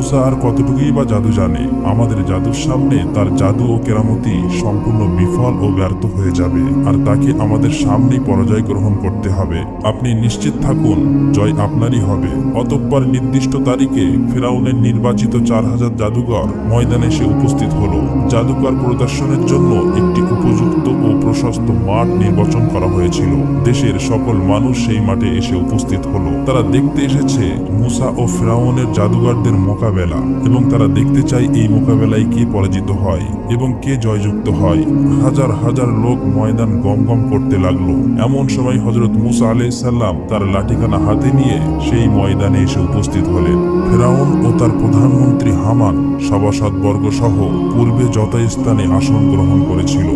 মুসা আর কতটুকুই বা জাদু জানে, আমাদের জাদুর সামনে তার জাদু ও কেরামতি সম্পূর্ণ বিফল ও ব্যর্থ হয়ে যাবে, আর তাকে আমাদের সামনেই পরাজয় গ্রহণ করতে হবে। আপনি নিশ্চিত থাকুন, জয় আপনারই হবে। অতঃপর নির্দিষ্ট তারিখে ফেরাউনের নির্বাচিত চার হাজার জাদুঘর ময়দানে এসে উপস্থিত হলো। জাদুকর প্রদর্শনের জন্য একটি উপযুক্ত ও প্রশস্ত মাঠ নির্বাচন করা হয়েছিল। দেশের সকল মানুষ সেই মাঠে এসে উপস্থিত হলো। তারা দেখতে এসেছে মুসা ও ফেরাউনের জাদুঘরদের মোকাবেলা এবং তারা দেখতে চায় এই মোকাবেলায় কে পরাজিত হয় এবং কে জয়যুক্ত হয়। হাজার হাজার লোক ময়দান গম গম করতে লাগল। এমন সময় হজরত মুসা আলাইসাল্লাম তার লাঠিখানা হাতে নিয়ে সেই ময়দানে এসে উপস্থিত হলেন। ফেরাউন ও তার প্রধানমন্ত্রী হামান সভাসদবর্গ সহ পূর্বে যথাস্থানে আসন গ্রহণ করেছিল।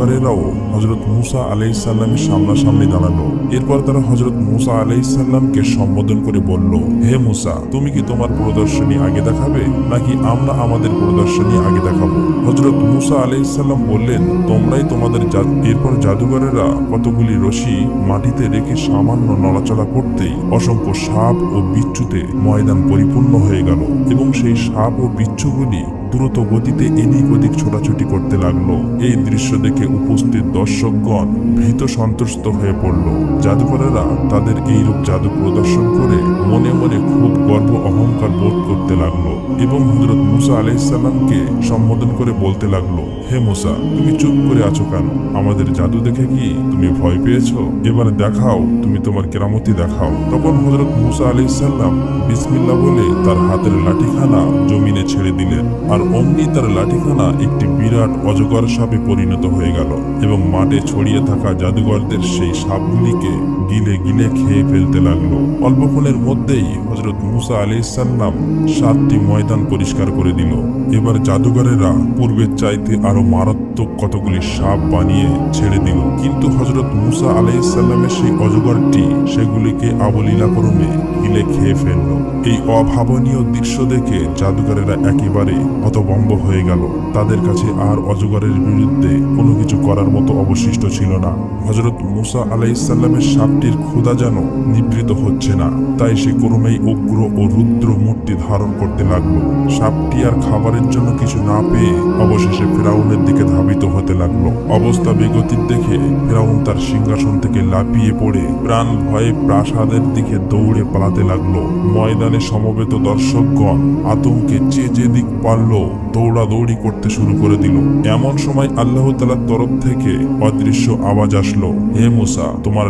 জাদুঘরেরাও হজরত মুসা আলাইসাল্লামের সামনাসামনি দাঁড়াল এরপর তারা হজরত মুসা আলাইসাল্লামকে সম্বোধন করে বলল, হে মুসা, তুমি কি তোমার প্রদর্শনী আগে দেখাবে, নাকি আমরা আমাদের প্রদর্শনী আগে দেখাবো? হজরত মুসা আলাইসাল্লাম বললেন, তোমরাই তোমাদের এরপর জাদুঘরেরা কতগুলি রশি মাটিতে রেখে সামান্য নড়াচড়া করতেই অসংখ্য সাপ ও বিচ্ছুতে ময়দান পরিপূর্ণ হয়ে গেল এবং সেই সাপ ও বিচ্ছুগুলি দ্রুত গতিতে এদিক ওদিক ছোটাছুটি করতে লাগল। এই দৃশ্য দেখে উপস্থিত দর্শকগণ ভীত সন্ত্রস্ত হয়ে পড়ল। জাদুকরেরা তাদের এইরূপ জাদু প্রদর্শন করে মনে মনে খুব গর্ব অহংকার বোধ করতে লাগল এবং হজরত মুসা আলাইসাল্লামকে সম্বোধন করে বলতে লাগল, হে মুসা, তুমি চুপ করে আছো কেন? আমাদের জাদু দেখে কি তুমি ভয় পেয়েছ? এবার দেখাও, তুমি তোমার কেরামতি দেখাও। তখন হজরত মুসা আলাইসাল্লাম বিসমিল্লা বলে তার হাতের লাঠিখানা জমিনে ছেড়ে দিলেন। আর অমনি তার লাঠিখানা একটি বিরাট অজগর সাপে পরিণত হয়ে গেল এবং মাঠে ছড়িয়ে থাকা জাদুঘরদের সেই সাপগুলিকে গিলে গিলে খেয়ে ফেলতে লাগল। অল্পক্ষণের মধ্যেই হজরত মুসা আলাইসাল্লাম সাতটি ময়দান পরিষ্কার করে দিল। এবার জাদুঘরেরা পূর্বের চাইতে আরও মারাত্মক কতগুলি সাপ বানিয়ে ছেড়ে দিল। কিন্তু হজরত মুসা আলাইসাল্লামের সেই অজগরটি সেগুলিকে আবলীলা ক্রমে গিলে খেয়ে ফেলল। এই অভাবনীয় দৃশ্য দেখে জাদুঘরেরা একেবারে হতভম্ব হয়ে গেল। তাদের কাছে আর অজগরের বিরুদ্ধে কোনো কিছু করার মতো অবশিষ্ট ছিল না। হজরত মুসা আলাইসাল্লামের সাপটির ক্ষুধা যেন নিবৃত হচ্ছে না, তাই সে ক্রমেই উগ্র ও রুদ্র মূর্তি ধারণ করতে লাগল। সাপটি আর খাবারের জন্য কিছু না পেয়ে অবশেষে ফেরাউনের দিকে ধাবিত হতে লাগল। অবস্থা বেগতির দেখে ফেরাউন তার সিংহাসন থেকে লাফিয়ে পড়ে প্রাণ ভয়ে প্রাসাদের দিকে দৌড়ে পালাতে লাগল। ময়দানে সমবেত দর্শকগণ আতঙ্কে যে যে দিক পারল দৌড়াদৌড়ি করতে শুরু করে দিল। এমন সময় আল্লাহ তালার তরফ থেকে অদৃশ্য আওয়াজ আসলো, হে মুসা, তোমার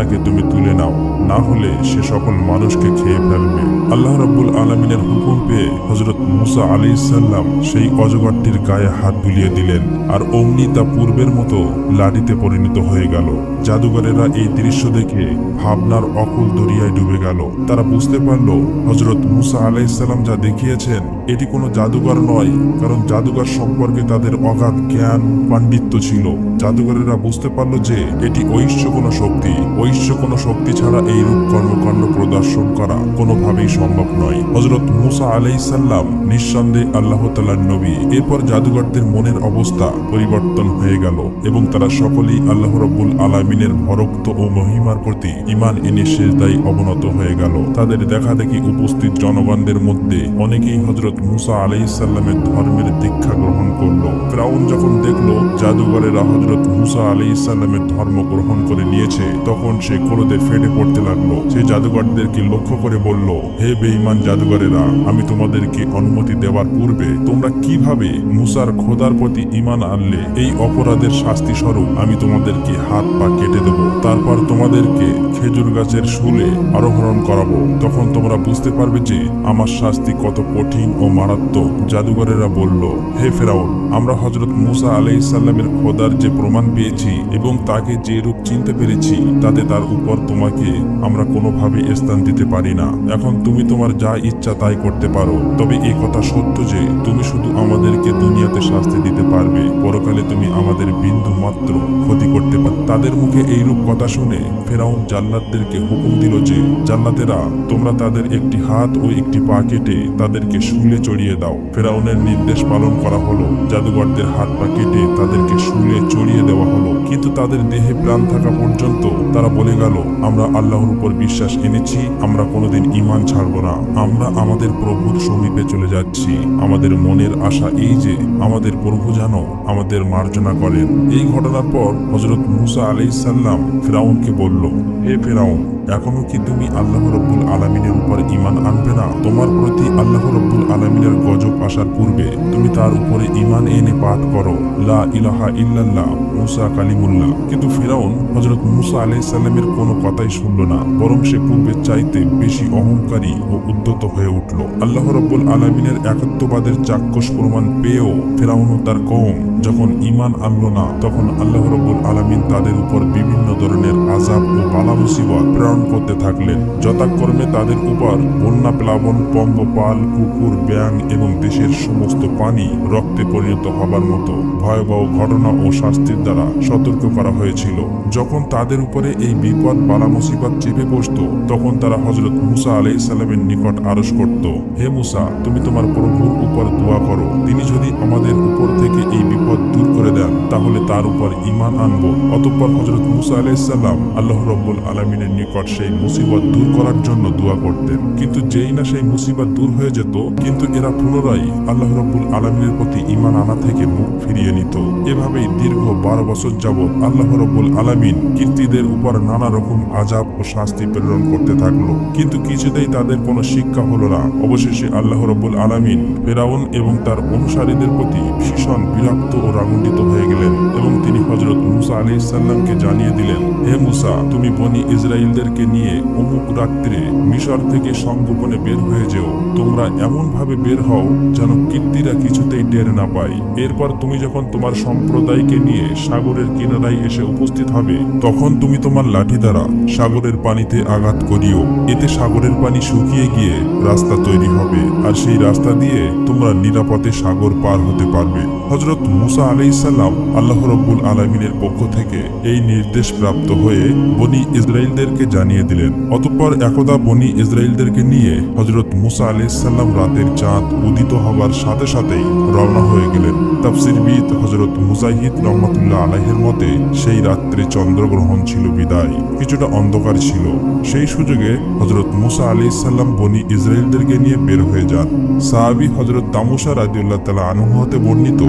লাঠিখানাকে তুমি তুলে নাও, না হলে সে সকল মানুষকে খেয়ে ফেলবে। আল্লাহ রাব্বুল আলমিনের হুকুম পেয়ে হজরত মুসা আলী সাল্লাম সেই অজগরটির গায়ে হাত বুলিয়ে দিলেন আর অমনি তা পূর্বের মতো লাঠিতে পরিণত হয়ে গেল। জাদুঘরেরা এই দৃশ্য দেখে ভাবনার অকুল দরিয়ায় ডুবে গেল। তারা বুঝতে পারল হজরত মুসা আলাইসাল্লাম যা দেখিয়েছেন, এটি কোনো জাদুঘর নয়, কারণ জাদুঘর সম্পর্কে তাদের অগাধ জ্ঞান, পাণ্ডিত্য ছিল। জাদুঘরেরা বুঝতে পারল যে এটি ঐশ্য কোনো শক্তি ঐশ্য কোনো শক্তি ছাড়া এই রূপ কর্মকাণ্ড প্রদর্শন করা কোনোভাবেই সম্ভব নয়। হজরত মুসা আলাইসাল্লাম নিঃসন্দেহে আল্লাহ তালার নবী। এরপর জাদুঘরদের মনের অবস্থা পরিবর্তন হয়ে গেল এবং তারা সকলেই আল্লাহ রব্বুল আলমিনের ভরক্ত ও মহিমার প্রতি ইমান এনে শেষদায়ী অবনত হয়ে গেল। তাদের দেখা দেখি উপস্থিত জনগণদের মধ্যে অনেকেই হজরত মুসা আলাইসাল্লামের ধর্মের দীক্ষা গ্রহণ করল। ফ্রাউন যখন দেখল জাদুঘরেরা হজরত মুসা আলাইসাল্লামের ধর্ম গ্রহণ করে নিয়েছে, তখন সে ক্রোধে ফেটে পড়তে লাগল। সে জাদুঘরদেরকে লক্ষ্য করে বলল, হে বেঈমান জাদুঘরেরা আমি তোমাদেরকে অনুমতি দেওয়ার পূর্বে তোমরা কীভাবে মুসার খোদার প্রতি ইমান আনলে, এই অপরাধের শাস্তি স্বরূপ আমি তোমাদেরকে হাত পা কেটে দেব। তারপর তোমাদেরকে খেজুর গাছের শুলে আরোহণ করাবো। তখন তোমরা বুঝতে পারবে যে আমার শাস্তি কত কঠিন ও মারাত্মক। জাদুঘরেরা বলল, হে ফেরাউন, আমরা হজরত মুসা আলাইসাল্লামের খোদার যে প্রমাণ পেয়েছি এবং তাকে যে রূপ চিনতে পেরেছি, তাতে তার উপর তোমাকে আমরা কোনোভাবে স্থান দিতে পারি না। এখন তুমি তোমার যা ইচ্ছা তাই করতে পারো। তবে এই কথা সত্য যে তুমি শুধু আমাদেরকে দুনিয়াতে শাস্তি দিতে পারবে। পরকালে তুমি আমাদের বিন্দু মাত্র ক্ষতি করতে পার তাদের মুখে এইরূপ কথা শুনে ফেরাউন জাল্লাদদেরকে হুকুম দিল যে জাল্লাতেরা তোমরা তাদের একটি হাত ও একটি পা কেটে তাদেরকে শুলে চড়িয়ে দাও। ফেরাউনের নির্দেশ পালন করা হলো। জাদুঘরদের হাত পা কেটে তাদেরকে শুলে চড়িয়ে দেওয়া হলো। কিন্তু তাদের দেহে প্রাণ থাকা পর্যন্ত তারা বলে গেল, আমরা আল্লাহর উপর বিশ্বাস এনেছি, আমরা কোনোদিন ইমান ছাড়ব না। আমরা আমাদের প্রভুর সমীপে চলে যাচ্ছি। আমাদের মনের আশা এই যে, আমাদের প্রভু যেন আমাদের মার্জনা করেন। এই ঘটনার পর হজরত মুসা আলাইসাল্লাম ফেরাউনকে বলল, হে ফেরাউন, এখনও কি তুমি আল্লাহ রব্বুল আলমিনের উপর ইমান আনবে না? তোমার প্রতি আল্লাহ রব্বুল আলমিনের গজব আসার পূর্বে তুমি তার উপরে ইমান এনে পাঠ করো। লা ইলাহা ইল্লাল্লাহ, মুসা কালিমুল্লাহ। কিন্তু ফেরাউন হজরত মুসা আলাইসাল্লামের কোনো কথাই শুনল না। বরং সে পূর্বের চাইতে বেশি অহংকারী ও উদ্যত হয়ে উঠল। আল্লাহ রব্বুল আলমিনের একাত্মবাদের চাক্ষুষ প্রমাণ পেয়েও ফেরাউন তার কৌম যখন ইমান আনলো না, তখন আল্লাহ রব্বুল আলমিন তাদের উপর বিভিন্ন ধরনের আজাব ও বালা মুসিবত প্রেরণ করতে থাকলেন। যথাক্রমে তাদের উপর বন্যা প্লাবন, পঙ্গপাল, কুকুর ব্যাং এবং দেশের সমস্ত পানি রক্তে পরিণত হবার মতো ভয়াবহ ঘটনা ও শাস্তির দ্বারা সতর্ক করা হয়েছিল। যখন তাদের উপরে এই বিপদ বালা মুসিবত চেপে বসত, তখন তারা হজরত মুসা আলাই সাল্লামের নিকট আরস করত, হে মুসা, তুমি তোমার প্রভুর উপর দোয়া করো। তিনি যদি আমাদের উপর থেকে এই বিপদ দূর করে দেন, তাহলে তার উপর ইমান আনব। অতঃপর হজরত মুসা আলাইসাল্লাম আল্লাহ রব্বুল আলমিনের নিকট সেই মুসিবত দূর করার জন্য দোয়া করতেন। কিন্তু যেই না সেই মুসিবত দূর হয়ে যেত, কিন্তু এরা পুনরায় আল্লাহ রব্বুল আলমিনের প্রতি ইমান আনা থেকে মুখ ফিরিয়ে নিত। এভাবেই দীর্ঘ বারো বছর যাবৎ আল্লাহ রব্বুল আলমিন কীর্তিদের উপর নানা রকম আজাব ও শাস্তি প্রেরণ করতে থাকল। কিন্তু কিছুতেই তাদের কোনো শিক্ষা হলো না। অবশেষে আল্লাহ রব্বুল আলমিন ফেরাউন এবং তার অনুসারীদের প্রতি ভীষণ বিরক্ত ও রাগান্বিত হয়ে গেলেন এবং তিনি হজরত মুসা আলি সাল্লামকে জানিয়ে দিলেন, হে মুসা, তুমি বনি ইসরায়েলদেরকে নিয়ে অমুক রাত্রে মিশর থেকে সংগোপনে বের হয়ে যেও। তোমরা এমন ভাবে বের হও যেন কীর্তিরা কিছুতেই টের না পায়। এরপর তুমি যখন তোমার সম্প্রদায়কে নিয়ে সাগরের কিনারায় এসে উপস্থিত হবে, তখন তুমি তোমার লাঠি দ্বারা সাগরের পানিতে আঘাত করিও। এতে সাগরের পানি শুকিয়ে গিয়ে রাস্তা তৈরি হবে, আর সেই রাস্তা দিয়ে তোমরা নিরাপদে সাগর পার হতে পারবে। হজরত মুসা আলাইসাল্লাম আল্লাহ রব্বুল আলমিনের পক্ষ থেকে এই নির্দেশ প্রাপ্ত হয়ে বনি ইসরায়েলদেরকে জানিয়ে দিলেন। অতঃপর একদা বনি ইসরায়েলদেরকে নিয়ে হজরত মুসা আলাইসাল্লাম রাতের চাঁদ উদিত হবার সাথে সাথেই রওনা হয়ে গেলেন। তাফসিরবিদ হজরত মুজাহিদ রহমতুল্লাহ আলাহের মতে সেই রাত্রে চন্দ্রগ্রহণ ছিল বিদায়, কিছুটা অন্ধকার ছিল। সেই সুযোগে হজরত মুসা আলি সাল্লাম বনি ইসরায়েলদেরকে নিয়ে বের হয়ে যান। সাহাবি হজরত তামুসা রাজিউল্লাহ তালা আনুহতে বর্ণিত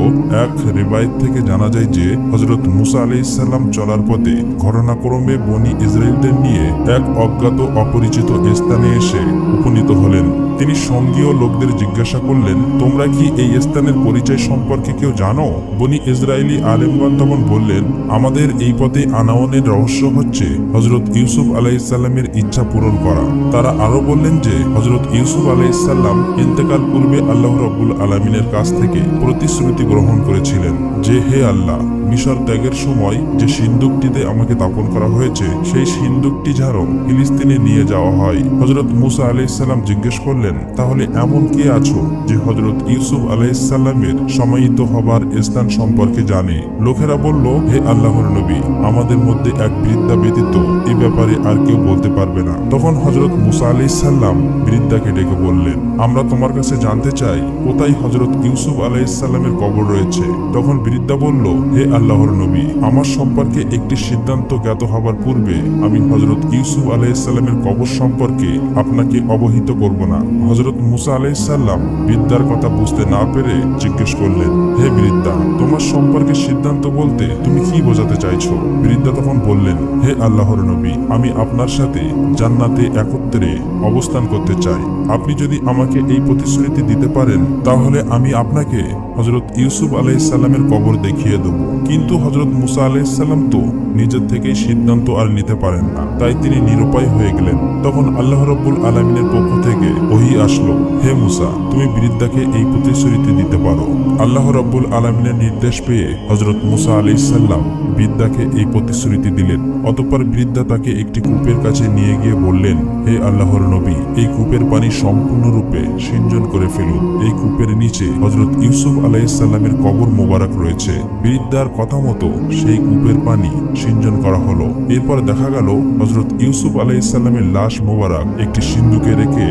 এক রেবায়ত থেকে জানা যায় যে হজরত মুসা আলি ইসাল্লাম চলার পথে ঘটনাক্রমে বনি ইসরায়েলদের নিয়ে এক অজ্ঞাত, অপরিচিত স্থানে এসে উপনীত হলেন। তিনি সঙ্গীয় লোকদের জিজ্ঞাসা করলেন, তোমরা কি এই স্থানের পরিচয় সম্পর্কে কেউ জানো? বনি ইসরায়েলি আলেমগণ তখন বললেন, আমাদের এই পথে আনাওয়ানের রহস্য হচ্ছে হজরত ইউসুফ আলাইসাল্লামের ইচ্ছা পূরণ করা। তারা আরও বললেন যে হজরত ইউসুফ আলাইসাল্লাম ইন্তেকাল পূর্বে আল্লাহ রব্বুল আলমিনের কাছ থেকে প্রতিশ্রুতি গ্রহণ করেছিলেন যে, হে আল্লাহ, মিশর ত্যাগের সময় যে সিন্দুকটিতে আমাকে দাপন করা হয়েছে, সেই সিন্দুকটি যেন ফিলিস্তিনে নিয়ে যাওয়া হয়। হজরত মুসা আলাইসাল্লাম জিজ্ঞেস করলেন তাহলে এমন কে আছো যে হজরত ইউসুফ আলাইসাল্লামের সমাহিত হবার স্থান সম্পর্কে জানে? লোকেরা বলল, হে আল্লাহর নবী, আমাদের মধ্যে এক বৃদ্ধা ব্যতীত এ ব্যাপারে আর কেউ বলতে পারবে না। তখন হজরত মুসা আলাইসাল্লাম বৃদ্ধাকে ডেকে বললেন, আমরা তোমার কাছে জানতে চাই, কোথায় হজরত ইউসুফ আলাইসাল্লামের কবর রয়েছে? তখন বৃদ্ধা বলল, হে আল্লাহর নবী, আমার সম্পর্কে একটি সিদ্ধান্ত জ্ঞাত হবার পূর্বে আমি হজরত ইউসুফ আলাইসাল্লামের কবর সম্পর্কে আপনাকে অবহিত করব না। হজরত মুসা আলাইসাল্লাম বৃদ্ধার কথা বুঝতে না পেরে জিজ্ঞেস করলেন, হে বৃদ্ধা, তোমার সম্পর্কে সিদ্ধান্ত বলতে তুমি কি বোঝাতে চাইছো? বৃদ্ধা তখন বললেন, হে আল্লাহর নবী, আমি আপনার সাথে জান্নাতে একত্রে অবস্থান করতে চাই। আপনি যদি আমাকে এই প্রতিশ্রুতি দিতে পারেন, তাহলে আমি আপনাকে হজরত ইউসুফ আলাইসাল্লামের কবর দেখিয়ে দেব। কিন্তু হজরত মুসা আলাইসাল্লাম তো নিজের থেকেই সিদ্ধান্ত আর নিতে পারেন না। তাই তিনি নিরুপায় হয়ে গেলেন। তখন আল্লাহ রব্বুল আলমিনের পক্ষ থেকে ওহি আসলো। হে মুসা, তুমি বৃদ্ধাকে এই প্রতিশ্রুতি দিতে পারো। আল্লাহ রব্বুল আলমিনের নির্দেশ পেয়ে হজরত মুসা আলাইসাল্লাম বৃদ্ধাকে এই প্রতিশ্রুতি দিলেন। অতঃপর বৃদ্ধা তাকে একটি কূপের কাছে নিয়ে গিয়ে বললেন, হে আল্লাহর নবী, এই কূপের পানি সম্পূর্ণরূপে সিঞ্জন করে ফেলুন। এই কূপের নিচে হজরত ইউসুফ আলাইসাল্লামের কবর মোবারক রয়েছে। বৃদ্ধার কথা মতো সেই কূপের পানি সিঞ্জন করা হলো। এরপর দেখা গেল হজরত ইউসুফ আলাইসাল্লামের লাশ মোবারক একটি সিন্ধুকে রেখে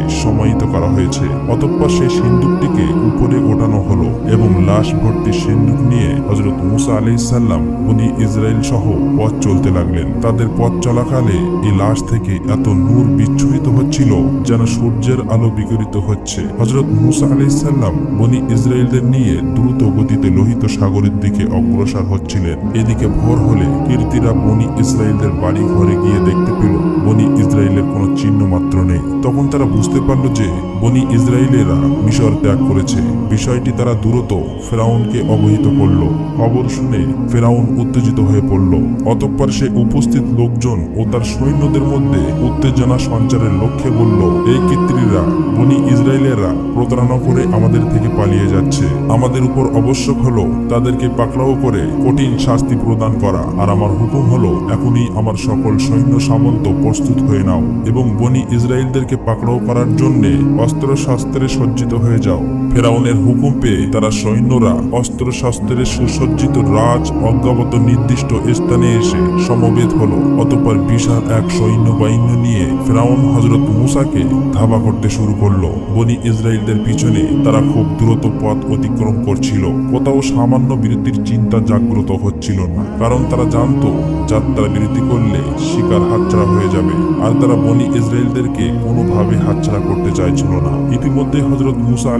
সমাহিত করা হয়েছে। অতঃপর সেই সিন্ধুকটি সাগরটিকে উপরে ওঠানো হলো এবং লাশ ভর্তি সিন্ধুক নিয়ে হজরত মুসা আলাইসাল্লাম উনি ইসরায়েল সহ পথ চলতে লাগলেন। তাদের পথ চলাকালে এই লাশ থেকে এত নূর বিচ্ছুরিত হচ্ছিল যেন সূর্যের আলো বিকরিত হচ্ছে। হজরত মুসা আলাইসাল্লাম বনি ইসরায়েলদের নিয়ে দ্রুত গতিতে লোহিত সাগরের দিকে অগ্রসর হচ্ছিলেন। এদিকে ভোর হলে কীর্তিরা বনি ইসরায়েলদের বাড়ি ঘরে গিয়ে দেখতে পেল, বনি ইসরায়েলের কোনো চিহ্ন মাত্র নেই। তখন তারা বুঝতে পারল যে বনি ইসরায়েলেরা মিশর ত্যাগ করেছে। বিষয়টি তারা দ্রুত ফেরাউনকে অবহিত করল। খবর শুনে ফেরাউন উত্তেজিত হয়ে পড়ল। অতঃপর সে উপস্থিত লোকজন ও তার সৈন্যদের মধ্যে উত্তেজনা সঞ্চারের লক্ষ্যে বলল, এই কৃত্রিরা, বনি ইসরায়েলেরা প্রতারণা করে আমাদের থেকে পালিয়ে যাচ্ছে। আমাদের উপর আবশ্যক হলো তাদেরকে পাকড়াও করে কঠিন শাস্তি প্রদান করা। আর আমার হুকুম হলো, এখনই আমার সকল সৈন্য সামন্ত প্রস্তুত হয়ে নাও এবং বনি ইসরায়েলদেরকে পাকড়াও করার জন্য অস্ত্র শস্ত্রে সজ্জিত হয়ে যাও। ফেরাউনের হুকুম পেয়ে তারা সৈন্যরা অস্ত্র শস্ত্রে সুসজ্জিত রাজ অজ্ঞাবত নির্দিষ্ট স্থানে এসে সমবেত হলো। অতপর বিশাল এক সৈন্যবাহিনী নিয়ে ফেরাউন হজরত মুসাকে ধাবা করতে শুরু করল। বনি ইসরায়েলদের পিছনে তারা খুব দ্রুত পথ অতিক্রম করছিল। কোথাও সামান্য বিরতির চিন্তা জাগ্রত হচ্ছিল না, কারণ তারা জানতো যাত্রা বিরতি করলে শিকার হাতছাড়া হয়ে যাবে। আর তারা বনি ইসরায়েলদেরকে কোনোভাবে হাতছাড়া করতে চাইছিল না। ইতিমধ্যে হজরত মুসা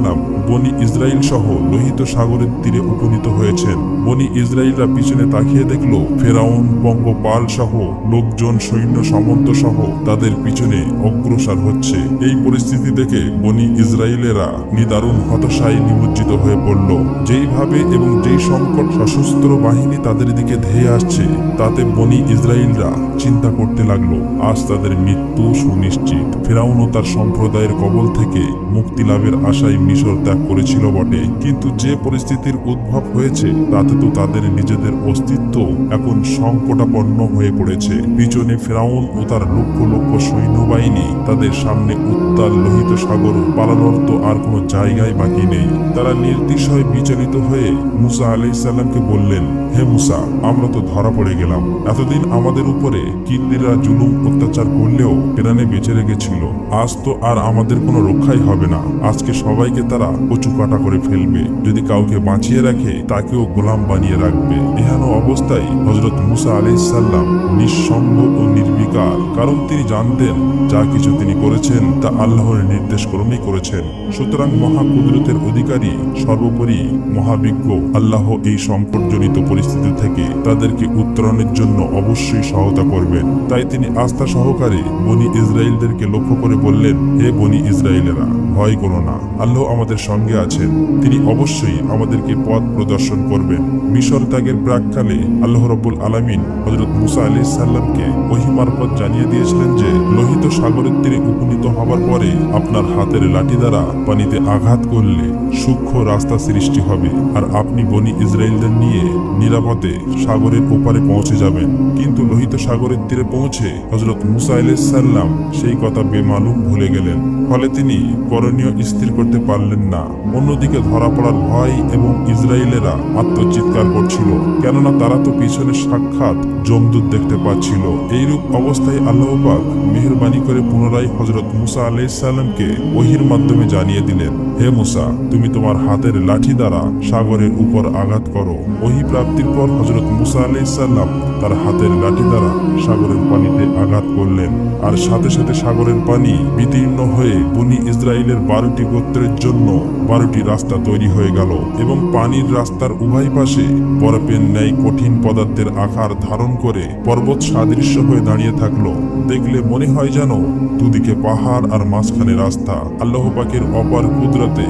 আলাইসাল্লাম বনি ইসরায়েল সহ লোহিত সাগরের তীরে উপনীত হয়েছেন। বনি ইসরায়েলরা পিছনে তাকিয়ে দেখল ফেরাউন, বঙ্গপাল সহ লোকজন, সৈন্য, সামন্ত সহ তাদের পিছনে অগ্রসর হচ্ছে। এই পরিস্থিতি দেখে বনি ইসরায়েলেরা নিদারুণ হতাশায় নিমজ্জিত হয়ে পড়ল। যেইভাবে এবং যেই সংকট সশস্ত্র বাহিনী তাদের দিকে ধেয়ে আসছে, তাতে বনি ইসরায়েলরা চিন্তা করতে লাগল, আজ তাদের মৃত্যু সুনিশ্চিত। ফেরাউন ও তার সম্প্রদায়ের কবল থেকে মুক্তি লাভের আশায় মিশর ত্যাগ করেছিল বটে। কিন্তু যে পরিস্থিতির উদ্ভব হয়েছে, তাতে তো তাদের নিজেদের অস্তিত্ব এখন সংকটাপন্ন হয়ে পড়েছে। পিছনে ফেরাউন ও তার লক্ষ লক্ষ সৈন্যবাহিনী তাদের সামনে উত্তাল লোহিত সাগর পালানোর তো আর কোনো জায়গায় বাকি নেই। তারা নির্দিশয় বিচলিত হয়ে মুসা আলাইসাল্লামকে বললেন, হে মুসা, আমরা তো ধরা পড়ে গেলাম। এতদিন আমাদের উপরে কিন্দিরা জুলুম অত্যাচার করলেও পেরানে বেঁচে রেখেছিল। আজ তো আর আমাদের কোনো রক্ষাই হবে না। আজকে সবাইকে তারা কচু কাটা করে ফেলবে। যদি কাউকে বাঁচিয়ে রাখে, তাকেও গোলাম বানিয়ে রাখবে। এহেন অবস্থায় হজরত মুসা আলাইসাল্লাম নিঃসঙ্গ ও নির্বিকার। কারণ তিনি জানতেন, যা কিছু তিনি করেছেন, তা আল্লাহর নির্দেশ ক্রমেই করেছেন। সুতরাং মহাকুদরতের অধিকারী সর্বোপরি মহাবিজ্ঞ আল্লাহ এই সংকটজনিত পরিস্থিতি থেকে তাদেরকে উত্তরণের জন্য অবশ্যই সহায়তা করবেন। তাই তিনি আস্থা সহকারে বনি ইসরায়েলদেরকে লক্ষ্য করে বললেন, হে বনি ইসরায়েলেরা ভয় করো না। আল্লাহ আমাদের সঙ্গে আছেন তিনি অবশ্যই আমাদেরকে পথ প্রদর্শন করবেন মিশর ত্যাগের প্রাককালে আল্লাহ রব্বুল আলামিন হজরত মুসা আলি সাল্লামকে ওহিমারপথ জানিয়ে দিয়েছিলেন যে, লোহিত সাগরের তীরে উপনীত হবার পরে আপনার হাতের লাঠি দ্বারা পানিতে আঘাত করলে সূক্ষ্ম রাস্তা সৃষ্টি হবে আর আপনি বনি ইসরায়েলদের নিয়ে নিরাপদে সাগরের ওপারে পৌঁছে যাবেন। কিন্তু লোহিত সাগরের তীরে পৌঁছে হজরত মুসা সাল্লাম সেই কথা বেমালুম ভুলে গেলেন। ফলে তিনি করণীয় স্থির করতে পারলেন না। অন্যদিকে ধরা পড়ার ভয় এবং ইসরায়েলেরা আত্মচিৎকার করছিল, কেননা তারা তো পিছনে সাক্ষাৎ জমদূত দেখতে পাচ্ছিল। এইরূপ অবস্থায় আল্লাহ পাক মেহরবানি করে পুনরায় হজরত মুসা আলাইসাল্লামকে ওহির মাধ্যমে জানিয়ে দিলেন, হে মুসা, তুমি তোমার হাতের লাঠি দ্বারা সাগরের উপর আঘাত করো। ওহি প্রাপ্তির পর হজরত মুসা আলাইসাল্লাম তার হাতের লাঠি দ্বারা সাগরের পানিতে আঘাত করলেন। আর সাথে সাথে সাগরের পানি বিতীর্ণ হয়ে বনি ইসরায়েলের বারোটি গোত্রের জন্য বারোটি রাস্তা তৈরি হয়ে গেল এবং পানির রাস্তার উভয় পাশে বরফের ন্যায় কঠিন পদার্থের আকার ধারণ করে পর্বত সাদৃশ্য হয়ে দাঁড়িয়ে থাকল। দেখলে মনে হয় যেন দুদিকে পাহাড় আর মাঝখানে রাস্তা। আল্লাহ পাকের অপার কুদরতে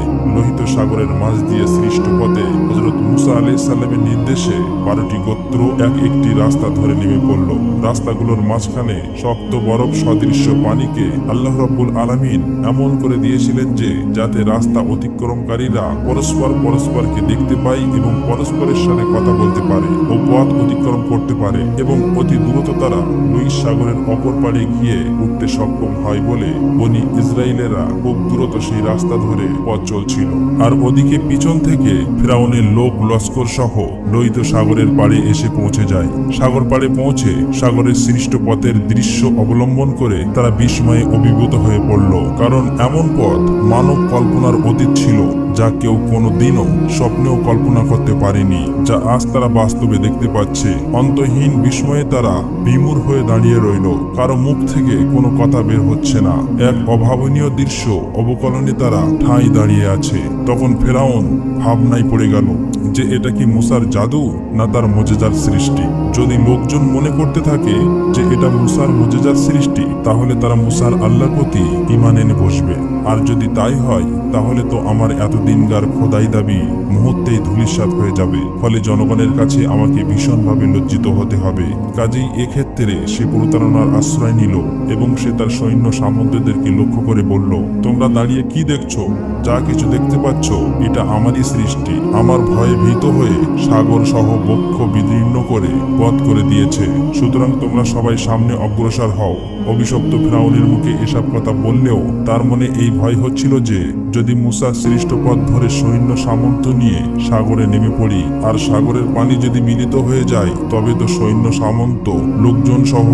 সাগরের মাঝ দিয়ে সৃষ্ট পথে হজরত মুসা আলাই সাল্লামের নির্দেশে বারোটি গোত্র এক একটি রাস্তা ধরে নেমে পড়ল। রাস্তাগুলোর মাঝখানে শক্ত বরফ সদৃশ্য পানিকে আল্লাহ রব্বুল আলামিন এমন করে দিয়েছিলেন যে, যাতে রাস্তা অতিক্রমকারীরা পরস্পর পরস্পরকে দেখতে পায় এবং পরস্পরের সাথে কথা বলতে পারে ও পথ অতিক্রম করতে পারে এবং অতি দ্রুত তারা লুইস সাগরের অপর পাড়ে গিয়ে উঠতে সক্ষম হয় বলে বনি ইসরায়েলেরা খুব দ্রুত সেই রাস্তা ধরে পথ চলছিল। আর ওদিকে পিছন থেকে ফেরাউনের লোক লস্কর সহ লোহিত সাগরের পাড়ে এসে পৌঁছে যায়। সাগর পাড়ে পৌঁছে সাগরের সৃষ্ট পথের দৃশ্য অবলম্বন করে তারা বিস্ময়ে অভিভূত হয়ে পড়ল। কারণ এমন পথ মানব কল্পনার অতীত ছিল। যা কেউ কোনো দিনও স্বপ্নেও কল্পনা করতে পারেনি, যা আজ তারা বাস্তবে দেখতে পাচ্ছে। অন্তহীন বিস্ময়ে তারা বিমূর হয়ে দাঁড়িয়ে রইল। কারও মুখ থেকে কোনো কথা বের হচ্ছে না। এক অভাবনীয় দৃশ্য অবকলনে তারা ঠাঁই দাঁড়িয়ে আছে। তখন ফেরাউন ভাবনায় পড়ে গেল যে এটা কি মুসার জাদু না তার মজেজার সৃষ্টি? যদি লোকজন মনে করতে থাকে যে এটা মুসার মজেজার সৃষ্টি, তাহলে তারা মুসার আল্লাহর প্রতি ইমান এনে বসবে। আর যদি তাই হয়, তাহলে তো আমার এতদিনকার খোদাই দাবি মুহূর্তেই ধূলিসাৎ হয়ে যাবে। ফলে জনগণের কাছে আমাকে ভীষণভাবে লজ্জিত হতে হবে। কাজেই এক্ষেত্রে সে প্রতারণার আশ্রয় নিল এবং সে তার সৈন্য সামন্তদেরকে লক্ষ্য করে বলল, তোমরা দাঁড়িয়ে কি দেখছ? যা কিছু দেখতে পাচ্ছ, এটা আমারই সৃষ্টি। আমার ভয়ে ভীত হয়ে সাগর সহ বক্ষ বিদীর্ণ করে বধ করে দিয়েছে। সুতরাং তোমরা সবাই সামনে অগ্রসর হও। অভিশপ্ত ফ্রাউনের মুখে এসব কথা বললেও তার মনে এই ভয় হচ্ছিল যে যদি মুসা সৃষ্ট পথ ধরে সৈন্য সামন্ত নিয়ে সাগরে নেমে পড়ি, আর সাগরের পানি যদি মিলিত হয়ে যায়, তবে তো সৈন্য সামন্ত লোকজন সহ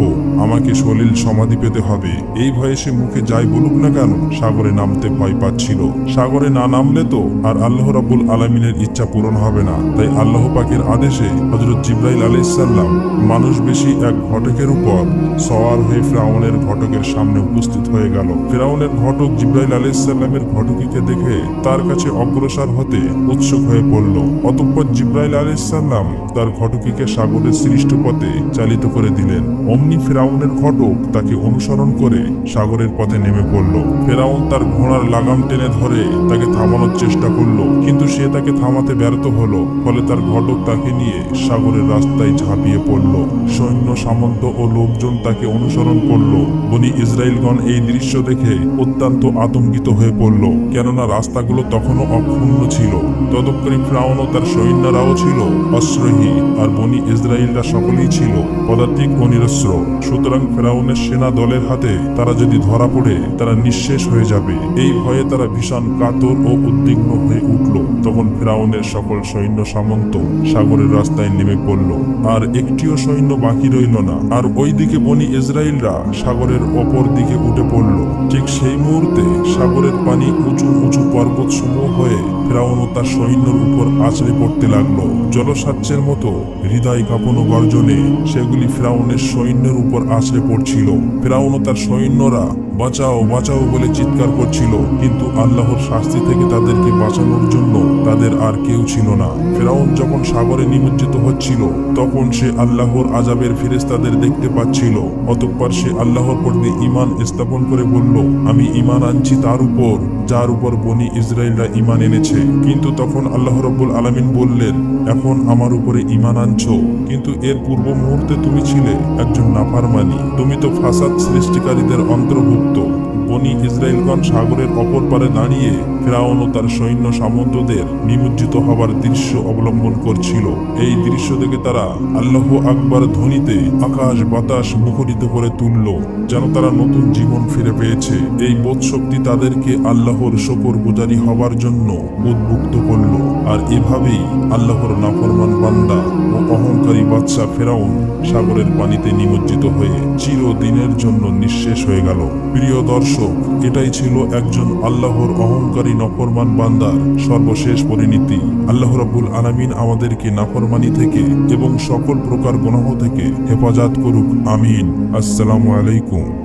আমাকে সলিল সমাধি পেতে হবে। এই ভয়ে সে মুখে যাই বলুক না কেন, সাগরে নামতে ভয় পাচ্ছিল। সাগরে না নামলে তো আর আল্লাহ রাবুল আলমিনের ইচ্ছা পূরণ হবে না। তাই আল্লাহ পাকের আদেশে হজরত জিব্রাইল আলাইসাল্লাম মানুষ বেশি এক ঘটকের উপর সওয়ার হয়ে ফ্রাউনের ঘটকের সামনে উপস্থিত হয়ে গেল। ফেরাউনের ঘটক জিব্রাইল আলাইসাল্লামের ঘটকিকে দেখে তার কাছে অগ্রসর হতে উৎসুক হয়ে পড়ল অতঃপর জিব্রাইল আলাইসাল্লাম তার ঘটকিকে সাগরের সৃষ্ট পথে চালিত করে দিলেন। অমনি ফেরাউনের ঘটক তাকে অনুসরণ করে সাগরের পথে নেমে পড়ল। ফেরাউন তার ঘোড়ার লাগাম টেনে ধরে তাকে থামানোর চেষ্টা করল, কিন্তু সে তাকে থামাতে ব্যর্থ হলো, ফলে তার ঘটক তাকে নিয়ে সাগরের রাস্তায় ঝাঁপিয়ে পড়ল। সৈন্য, সামন্ত ও লোকজন তাকে অনুসরণ করল। বনি ইসরায়েলগণ এই দৃশ্য দেখে অত্যন্ত আতঙ্কিত হয়ে পড়ল। কেননা রাস্তাগুলো তখনও অক্ষুণ্ণ ছিল। তদুপরি ফ্রাউন ও তার সৈন্যরাও ছিল অস্ত্রহী আর বনি ইসরায়েলরা সকলেই ছিল, পদাতিক ও নিরস্ত্র। সুতরাং ফেরাউনের সেনা দলের হাতে তারা যদি ধরা পড়ে, তারা নিঃশেষ হয়ে যাবে। এই ভয়ে তারা ভীষণ কাতর ও উদ্বিগ্ন হয়ে উঠল। তখন ফেরাউনের সকল সৈন্য সামন্ত সাগরের রাস্তায় নেমে পড়ল। আর একটিও সৈন্য বাকি রইল না। আর ওইদিকে বনি ইসরায়েলরা সাগরের অপর দিকে উঠে পড়ল। ঠিক সেই মুহূর্তে সাগরের পানি উঁচু উঁচু পর্বত সমূহ হয়ে ফেরাউন ও তার সৈন্যর উপর আছড়ে পড়তে লাগল। জলসাচ্যের মতো হৃদয় কাঁপনো গর্জনে সেগুলি ফেরাউনের সৈন্যের উপর আছড়ে পড়ছিল। ফেরাউন ও তার সৈন্যরা, বাঁচাও বাঁচাও বলে চিৎকার করছিল, কিন্তু আল্লাহর শাস্তি থেকে তাদেরকে বাঁচানোর জন্য তাদের আর কেউ ছিল না। ফেরাউন যখন সাগরে নিমজ্জিত হচ্ছিল, তখন সে আল্লাহর আজাবের ফেরেস্তাদের দেখতে পাচ্ছিল। অতঃপর সে আল্লাহর প্রতি ইমান স্থাপন করে বলল, আমি ইমান আনছি তার উপর। যার উপর বনি ইসরায়েলরা ইমান এনেছে। কিন্তু তখন আল্লাহ রব্বুল আলমিন বললেন, এখন আমার উপরে ইমান আনছো। কিন্তু এর পূর্ব মুহূর্তে তুমি ছিলে একজন নাফারমানি। তুমি তো ফাসাদ সৃষ্টিকারীদের অন্তর্ভুক্ত। বনি ইসরায়েলগঞ্জ সাগরের অপর পারে দাঁড়িয়ে ফেরাউন ও তার সৈন্য সামন্তদের নিমজ্জিত হবার দৃশ্য অবলম্বন করছিল। এই দৃশ্য দেখে তারা আল্লাহ আকবার ধ্বনিতে আকাশ বাতাস মুখরিত করে তুলল, যেন তারা নতুন জীবন ফিরে পেয়েছে। এই বোধ শক্তি তাদেরকে আল্লাহর শকর গুজারি হবার জন্য উদ্বুক্ত করল। আর এভাবেই আল্লাহর নাফরমান বান্দা ও অহংকারী বাদশা ফেরাউন সাগরের পানিতে নিমজ্জিত হয়ে চিরদিনের জন্য নিঃশেষ হয়ে গেল। প্রিয় দর্শক, এটাই ছিল একজন আল্লাহর অহংকারী নফরমান বান্দার সর্বশেষ পরিণতি। আল্লাহ রব্বুল আলমিন আমাদেরকে নাফরমানি থেকে এবং সকল প্রকার গণহ থেকে হেফাজত করুক। আমিন। আসসালামু আলাইকুম।